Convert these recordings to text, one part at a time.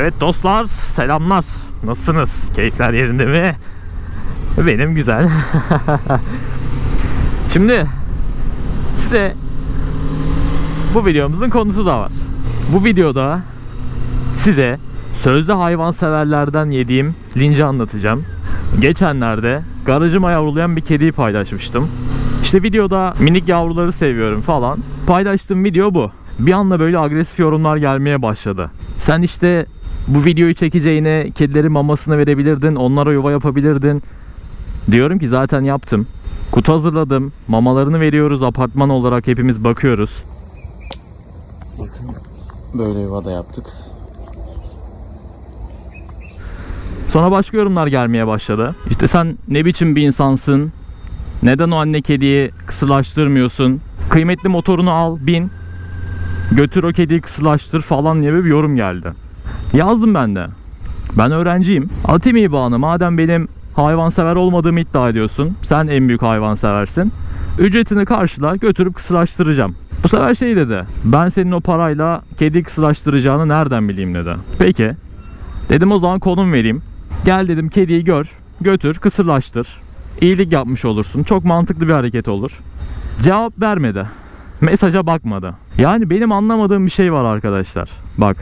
Evet dostlar selamlar. Nasılsınız? Keyifler yerinde mi? Benim güzel. Şimdi size bu videomuzun konusu da var. Bu videoda size sözde hayvanseverlerden yediğim linci anlatacağım. Geçenlerde garajıma yavrulayan bir kediyi paylaşmıştım. İşte videoda minik yavruları seviyorum falan. Paylaştığım video bu. Bir anda böyle agresif yorumlar gelmeye başladı. Sen işte bu videoyu çekeceğine kedilerin mamasını verebilirdin, onlara yuva yapabilirdin. Diyorum ki zaten yaptım. Kutu hazırladım. Mamalarını veriyoruz apartman olarak hepimiz bakıyoruz. Bakın böyle yuva da yaptık. Sonra başka yorumlar gelmeye başladı. İşte sen ne biçim bir insansın? Neden o anne kediyi kısırlaştırmıyorsun? Kıymetli motorunu al, bin. Götür o kediyi kısırlaştır falan diye bir yorum geldi. Yazdım ben de. Ben öğrenciyim. Atayım İBAN'ı madem benim hayvansever olmadığımı iddia ediyorsun. Sen en büyük hayvanseversin. Ücretini karşıla götürüp kısırlaştıracağım. Bu sefer şey dedi. Ben senin o parayla kedi kısırlaştıracağını nereden bileyim dedi. Peki. Dedim o zaman konum vereyim. Gel dedim kediyi gör. Götür kısırlaştır. İyilik yapmış olursun. Çok mantıklı bir hareket olur. Cevap vermedi. Mesaja bakmadı. Yani benim anlamadığım bir şey var arkadaşlar. Bak.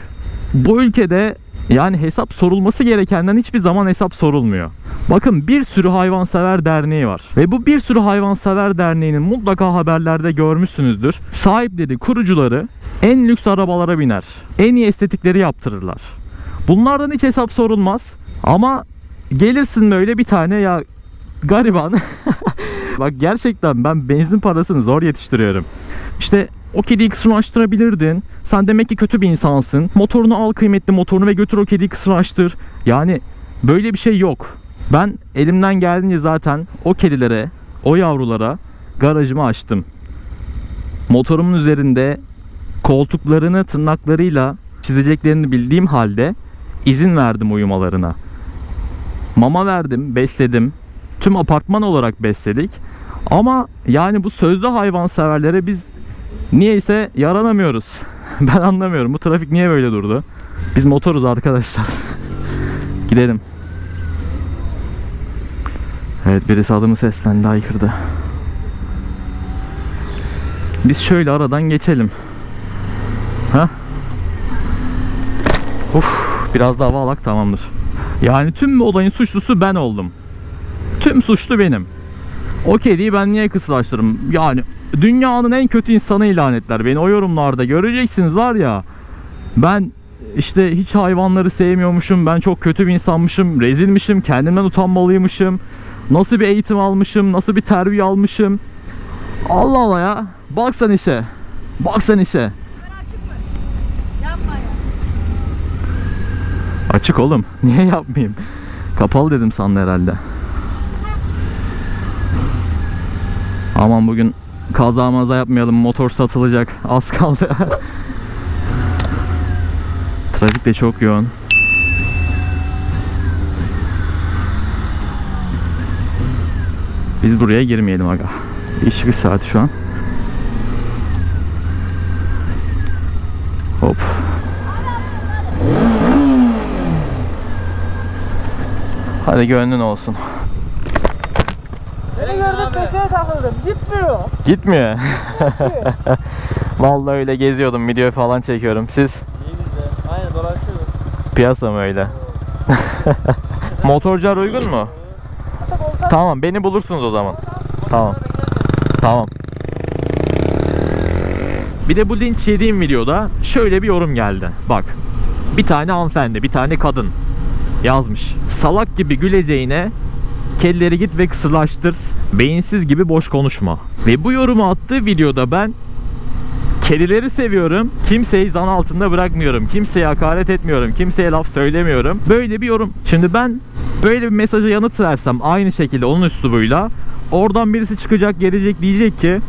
Bu ülkede yani hesap sorulması gerekenden hiçbir zaman hesap sorulmuyor. Bakın bir sürü hayvansever derneği var. Ve bu bir sürü hayvansever derneğinin mutlaka haberlerde görmüşsünüzdür. Sahipleri, kurucuları en lüks arabalara biner. En iyi estetikleri yaptırırlar. Bunlardan hiç hesap sorulmaz. Ama gelirsin böyle bir tane ya gariban. Bak gerçekten ben benzin parasını zor yetiştiriyorum. İşte o kediyi kısırlaştırabilirdin. Sen demek ki kötü bir insansın. Motorunu al kıymetli motorunu ve götür o kediyi kısırlaştır. Yani böyle bir şey yok. Ben elimden geldiğince zaten o kedilere, o yavrulara garajımı açtım. Motorumun üzerinde koltuklarını tırnaklarıyla çizeceklerini bildiğim halde izin verdim uyumalarına. Mama verdim, besledim. Tüm apartman olarak besledik. Ama yani bu sözde hayvanseverlere biz niyeyse yaranamıyoruz. Ben anlamıyorum. Bu trafik niye böyle durdu? Biz motoruz arkadaşlar. Gidelim. Evet birisi adımı seslendi aykırdı. Biz şöyle aradan geçelim. Ha? Uf, biraz daha hava tamamdır. Yani tüm bu olayın suçlusu ben oldum. Tüm suçlu benim. O kediyi ben niye kısırlaştırırım? Yani dünyanın en kötü insanı ilan ettiler beni o yorumlarda. Göreceksiniz var ya. Ben işte hiç hayvanları sevmiyormuşum. Ben çok kötü bir insanmışım. Rezilmişim. Kendimden utanmalıymışım. Nasıl bir eğitim almışım. Nasıl bir terbiye almışım. Allah Allah ya. Bak sen işe. Bak sen işe. Yapma ya. Açık oğlum. Niye yapmayayım? Kapalı dedim sandı herhalde. Aman bugün kaza maza yapmayalım. Motor satılacak. Az kaldı. Trafik de çok yoğun. Biz buraya girmeyelim aga. İş çıkış saati şu an. Hop. Hadi gönlün olsun. Köşeye takıldım. Gitmiyor. Gitmiyor. Vallahi öyle geziyordum, video falan çekiyorum. Siz İyi bizde. Aynen dolaşıyoruz. piyasa mı öyle? Motorcular uygun mu? Tamam, beni bulursunuz o zaman. Tamam. Tamam. Bir de bu linç yediğim videoda şöyle bir yorum geldi. Bak. Bir tane hanımefendi, bir tane kadın yazmış. Salak gibi güleceğine kelleri git ve kısırlaştır. Beyinsiz gibi boş konuşma. Ve bu yorumu attığı videoda ben Kedileri seviyorum. Kimseyi zan altında bırakmıyorum. Kimseye hakaret etmiyorum. Kimseye laf söylemiyorum. Böyle bir yorum. Şimdi ben böyle bir mesaja yanıt versem aynı şekilde onun üslubuyla oradan birisi çıkacak gelecek diyecek ki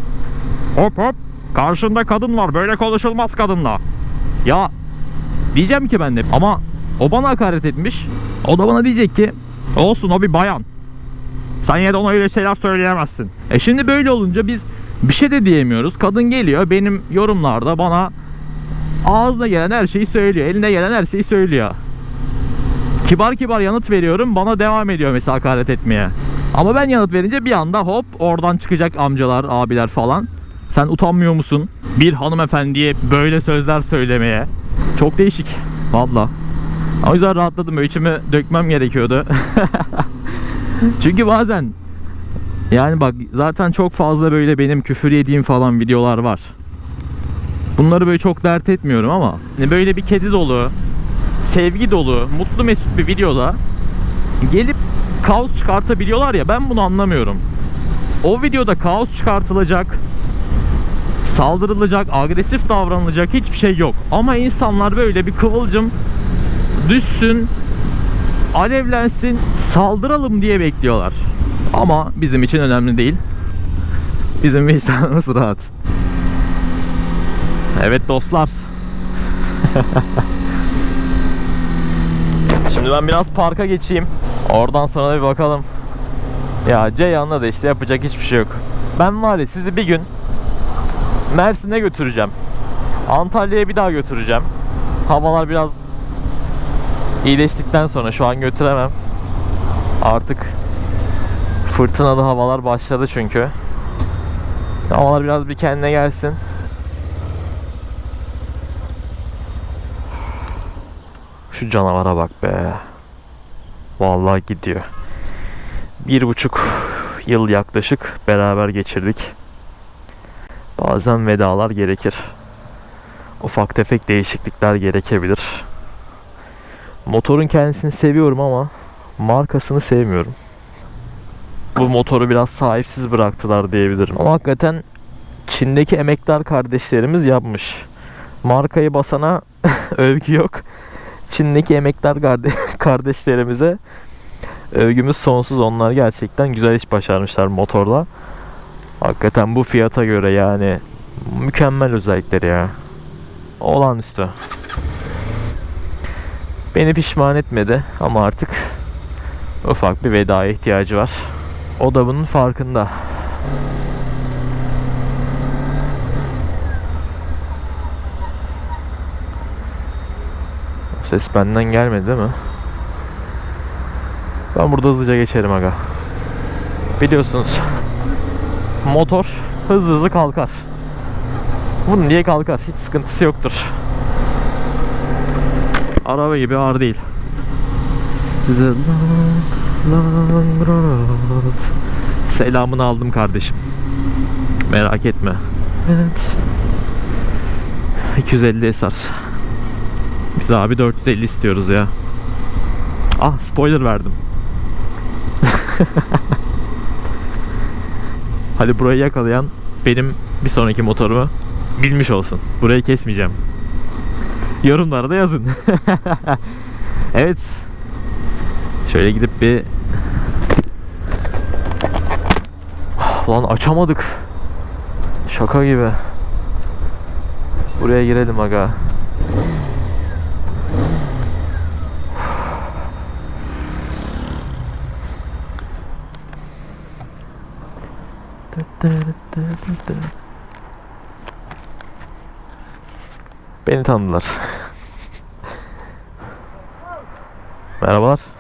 hop hop karşında kadın var böyle konuşulmaz kadınla. Ya diyeceğim ki ben de ama o bana hakaret etmiş. O da bana diyecek ki olsun o bir bayan. Sen yine de ona öyle şeyler söyleyemezsin. E şimdi böyle olunca biz bir şey de diyemiyoruz. Kadın geliyor benim yorumlarda bana ağzına gelen her şeyi söylüyor. Eline gelen her şeyi söylüyor. Kibar kibar yanıt veriyorum bana devam ediyor mesela hakaret etmeye. Ama ben yanıt verince bir anda hop oradan çıkacak amcalar, abiler falan. Sen utanmıyor musun? Bir hanımefendiye böyle sözler söylemeye. Çok değişik. Valla. O yüzden rahatladım. Böyle içimi dökmem gerekiyordu. Çünkü bazen yani bak zaten çok fazla böyle benim küfür yediğim falan videolar var. Bunları böyle çok dert etmiyorum ama hani böyle bir kedi dolu, sevgi dolu, mutlu mesut bir videoda gelip kaos çıkartabiliyorlar ya ben bunu anlamıyorum. O videoda kaos çıkartılacak, saldırılacak, agresif davranılacak hiçbir şey yok. Ama insanlar böyle bir kıvılcım düşsün, alevlensin, saldıralım diye bekliyorlar. Ama bizim için önemli değil. Bizim vicdanımız rahat. Evet dostlar. Şimdi ben biraz parka geçeyim. Oradan sonra da bir bakalım. Ya Ceyhan'la da işte yapacak hiçbir şey yok. Ben var ya sizi bir gün Mersin'e götüreceğim. Antalya'ya bir daha götüreceğim. Havalar biraz iyileştikten sonra şu an götüremem. Artık fırtınalı havalar başladı çünkü. Havalar biraz bir kendine gelsin. Şu canavara bak be. Vallahi gidiyor. Bir buçuk yıl yaklaşık beraber geçirdik. Bazen vedalar gerekir. Ufak tefek değişiklikler gerekebilir. Motorun kendisini seviyorum ama markasını sevmiyorum. Bu motoru biraz sahipsiz bıraktılar diyebilirim. Ama hakikaten Çin'deki emektar kardeşlerimiz yapmış. Markayı basana övgü yok. Çin'deki emektar karde- kardeşlerimize övgümüz sonsuz. Onlar gerçekten güzel iş başarmışlar motorla. Hakikaten bu fiyata göre yani mükemmel özellikleri ya. Olağanüstü. Beni pişman etmedi ama artık ufak bir vedaya ihtiyacı var. O da bunun farkında. Ses benden gelmedi değil mi? Ben burada hızlıca geçerim aga. Biliyorsunuz motor hızlı hızlı kalkar. Bunun diye kalkar. Hiç sıkıntısı yoktur. Araba gibi ağır değil. The long, long. Selamını aldım kardeşim. Merak etme. Evet. 250 esar. Biz abi 450 istiyoruz ya. Ah spoiler verdim. Hadi burayı yakalayan benim bir sonraki motorumu bilmiş olsun. Burayı kesmeyeceğim. Yorumlara da yazın. evet. Şöyle gidip bir Lan açamadık. Şaka gibi. Buraya girelim aga. Beni tanıdılar. Merhabalar.